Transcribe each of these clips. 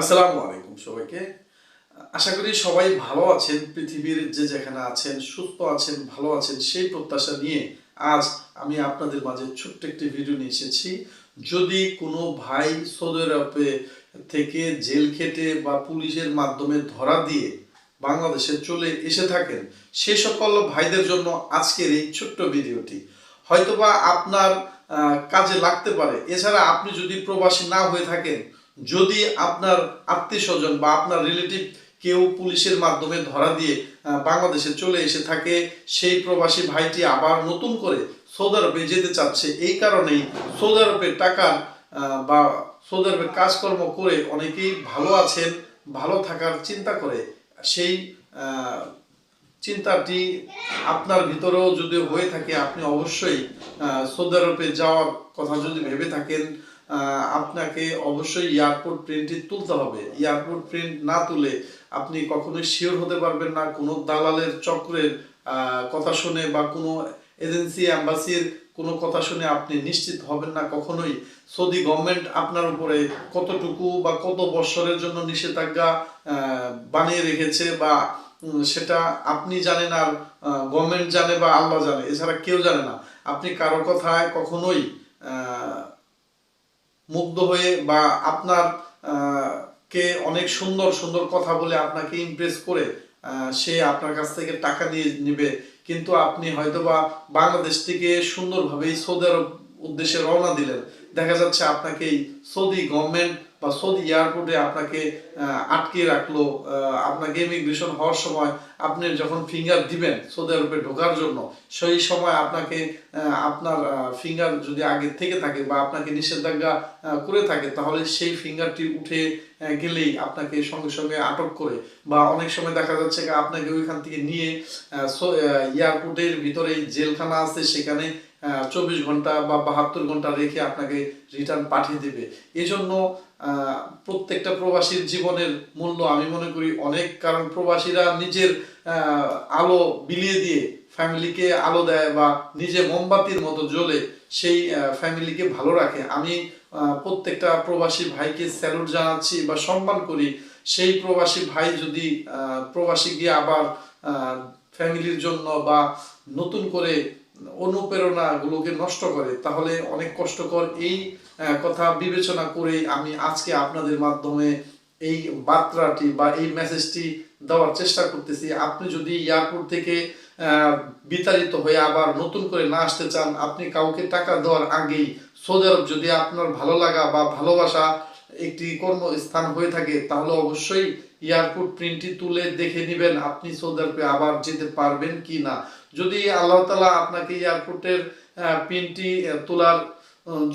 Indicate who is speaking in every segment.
Speaker 1: আসসালামু আলাইকুম সবাইকে। আশা করি সবাই ভালো আছেন, পৃথিবীর যে যেখানে আছেন, সুস্থ আছেন, ভালো আছেন, সেই প্রত্যাশা নিয়ে আজ আমি আপনাদের মাঝে ছোট্ট একটি ভিডিও নিয়ে এসেছি। যদি কোনো ভাই সৌদি আরবে থেকে জেল খেটে বা পুলিশের মাধ্যমে ধরা দিয়ে বাংলাদেশে চলে এসে থাকেন, সে সকল ভাইদের জন্য আজকের এই ছোট্ট ভিডিওটি হয়তোবা আপনার কাজে লাগতে পারে। এছাড়া আপনি যদি প্রবাসী না হয়ে থাকেন যদি আপনার আত্মীয় স্বজন বা আপনার রিলেটিভ কেউ পুলিশের মাধ্যমে ধরা দিয়ে বাংলাদেশে চলে এসে থাকে সেই প্রবাসী ভাইটি আবার নতুন করে সৌদি আরবে যেতে চাচ্ছে এই কারণেই সৌদি আরবের আহ, বা সৌদি আরবে কাজকর্ম করে অনেকেই ভালো আছেন ভালো থাকার চিন্তা করে। সেই চিন্তাটি আপনার ভিতরেও যদি হয়ে থাকে আপনি অবশ্যই সৌদি আরবে যাওয়ার কথা যদি ভেবে থাকেন আপনাকে অবশ্যই এয়ারপোর্ট প্রিন্টটি তুলতে হবে। এয়ারপোর্ট প্রিন্ট না তুলে আপনি কখনোই শিওর হতে পারবেন না। কোনো দালালের চক্রের কথা শুনে বা কোনো এজেন্সি অ্যাম্বাসির কোনো কথা শুনে আপনি নিশ্চিত হবেন না কখনোই। সৌদি গভর্নমেন্ট আপনার উপরে কতটুকু বা কত বৎসরের জন্য নিষেধাজ্ঞা বানিয়ে রেখেছে বা সেটা আপনি জানেন আর গভর্নমেন্ট জানে বা আল্লাহ জানে। এছাড়া কেউ জানে না। আপনি কারও কথায় কখনোই মুগ্ধ হয়ে বা আপনার কে অনেক সুন্দর সুন্দর কথা বলে আপনাকে ইমপ্রেস করে সে আপনার কাছ থেকে টাকা দিয়ে নেবে। কিন্তু আপনি হয়তোবা বাংলাদেশ থেকে সুন্দরভাবেই সৌদি আরব উদ্দেশ্যে রওনা দিলেন। দেখা যাচ্ছে আপনাকে সৌদি গভর্নমেন্ট বা সৌদি এয়ারপোর্টে আপনাকে আটকে রাখল আপনাকে ইমিগ্রেশন হওয়ার সময় আপনি যখন ফিঙ্গার দিবেন সৌদি আরবে ঢোকার জন্য, সেই সময় আপনাকে আপনার ফিঙ্গার যদি আগে থেকে থাকে বা আপনাকে নিষেধাজ্ঞা করে থাকে, তাহলে সেই ফিঙ্গারটি উঠে গেলেই আপনাকে সঙ্গে সঙ্গে আটক করে। বা অনেক সময় দেখা যাচ্ছে আপনাকে ওইখান থেকে নিয়ে এয়ারপোর্টের ভিতরে জেলখানা আছে, সেখানে চব্বিশ ঘণ্টা বা বাহাত্তর ঘণ্টা রেখে আপনাকে রিটার্ন পাঠিয়ে দেবে। এই জন্য প্রত্যেকটা প্রবাসীর জীবনের মূল্য আমি মনে করি অনেক, কারণ প্রবাসীরা নিজের আলো বিলিয়ে দিয়ে ফ্যামিলিকে আলো দেয় বা নিজে মোমবাতির মতো জ্বলে সেই ফ্যামিলিকে ভালো রাখে। আমি প্রত্যেকটা প্রবাসী ভাইকে স্যালুট জানাচ্ছি বা সম্মান করি। সেই প্রবাসী ভাই যদি প্রবাসী গিয়ে আবার ফ্যামিলির জন্য বা নতুন করে অনুপ্রেরণাগুলোকে নষ্ট করে, তাহলে অনেক কষ্টকর এই কথা বিবেচনা করে আমি আজকে আপনাদের মাধ্যমে এই বার্তাটি বা এই মেসেজটি দেওয়ার চেষ্টা করতেছি। আপনি যদি এয়ারপোর্ট থেকে বিতাড়িত হয়ে আবার নতুন করে না আসতে চান, আপনি কাউকে টাকা দেওয়ার আগেই সৌদি আরব যদি আপনার ভালো লাগা বা ভালোবাসা একটি কর্মস্থান হয়ে থাকে, তাহলে অবশ্যই এয়ারপোর্ট প্রিন্টটি তুলে দেখে নেবেন। আপনি সৌদি আরবে আবার যেতে পারবেন কি না? যদি আল্লাহ তালা আপনাকে এয়ারপোর্টের প্রিন্টটি তোলার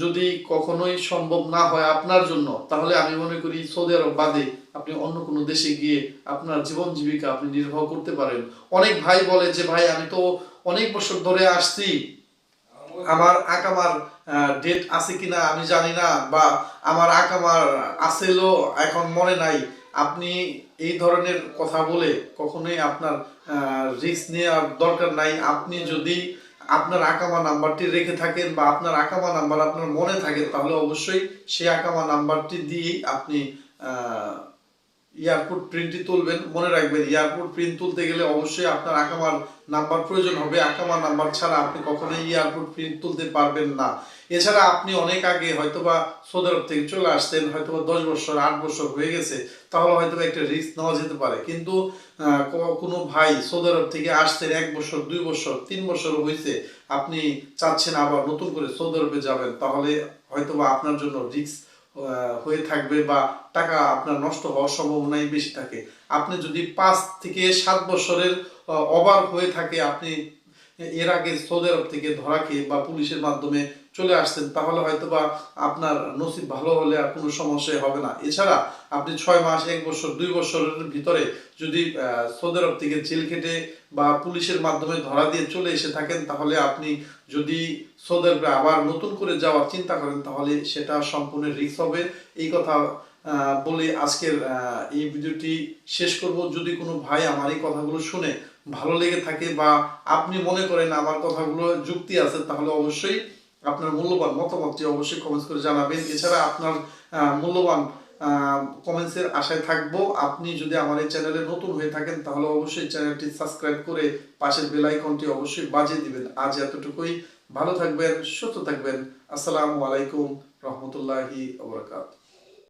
Speaker 1: যদি কখনোই সম্ভব না হয় আপনার জন্য, তাহলে আমি মনে করি সৌদি আরব বাদে আপনি অন্য কোনো দেশে গিয়ে আপনার জীবন জীবিকা আপনি নির্বাহ করতে পারেন। অনেক ভাই বলে যে, ভাই, আমি তো অনেক বছর ধরে আসছি। আমার আকামার ডেট আছে কিনা আমি জানি না, বা আমার আকামার আসেলো এখন মনে নাই। আপনি এই ধরনের কথা বলে কখনোই আপনার রিস্ক নেওয়ার দরকার নাই। আপনি যদি আপনার আকামা নাম্বারটি রেখে থাকেন বা আপনার আকামা নাম্বার আপনার মনে থাকে, তাহলে অবশ্যই সেই আকামা নাম্বারটি দিয়েই আপনি এয়ারপোর্ট প্রিন্টটি তুলবেন, মনে রাখবেন এয়ারপোর্ট প্রিন্ট তুলতে গেলে অবশ্যই আপনার আকামার নাম্বার প্রয়োজন হবে। আকামার নাম্বার ছাড়া আপনি কখনোই এয়ারপোর্ট প্রিন্ট তুলতে পারবেন না। এছাড়া আপনি অনেক আগে হয়তোবা সৌদি আরব থেকে চলে আসতেন, হয়তোবা দশ বছর, আট বছর হয়ে গেছে, তাহলে হয়তোবা একটা রিস্ক নেওয়া যেতে পারে। কিন্তু কোনো ভাই সৌদি আরব থেকে আসতেন, এক বছর, দুই বছর, তিন বছর হয়েছে আপনি চাচ্ছেন আবার নতুন করে সৌদি আরবে যাবেন, তাহলে হয়তোবা আপনার জন্য রিস্ক হয়ে থাকবে বা টাকা আপনার নষ্ট হওয়ার সম্ভাবনাই বেশি থাকে। আপনি যদি পাঁচ থেকে সাত বছরের অবার হয়ে থাকে, আপনি এর আগে সৌদি আরব থেকে ধরা খেয়ে বা পুলিশের মাধ্যমে চলে আসতেন, তাহলে হয়তো বা আপনার নসিব ভালো হলে আর কোনো সমস্যাই হবে না। এছাড়া আপনি ছয় মাস, এক বছর, দুই বছরের ভিতরে যদি সৌদি আরব থেকে জেল খেটে বা পুলিশের মাধ্যমে ধরা দিয়ে চলে এসে থাকেন, তাহলে আপনি যদি সৌদি আরবে আবার নতুন করে যাওয়ার চিন্তা করেন, তাহলে সেটা সম্পূর্ণ রিস্ক হবে। এই কথা বলে আজকের এই ভিডিওটি শেষ করব। যদি কোনো ভাই আমার এই কথাগুলো শুনে ভালো লেগে থাকে বা আপনি মনে করেন আমার কথাগুলো যুক্তি আছে, তাহলে অবশ্যই আপনার মূল্যবান মতামতটি অবশ্যই কমেন্টস করে জানাবেন। এছাড়া আপনার মূল্যবান কমেন্টসের আশায় থাকব। আপনি যদি আমার এই চ্যানেলে নতুন হয়ে থাকেন, তাহলে অবশ্যই চ্যানেলটি সাবস্ক্রাইব করে পাশের বেল আইকনটি অবশ্যই বাজিয়ে দিবেন। আজ এতটুকুই। ভালো থাকবেন, সুস্থ থাকবেন। আসসালামু আলাইকুম রহমতুল্লাহি ওবরাকাতুহু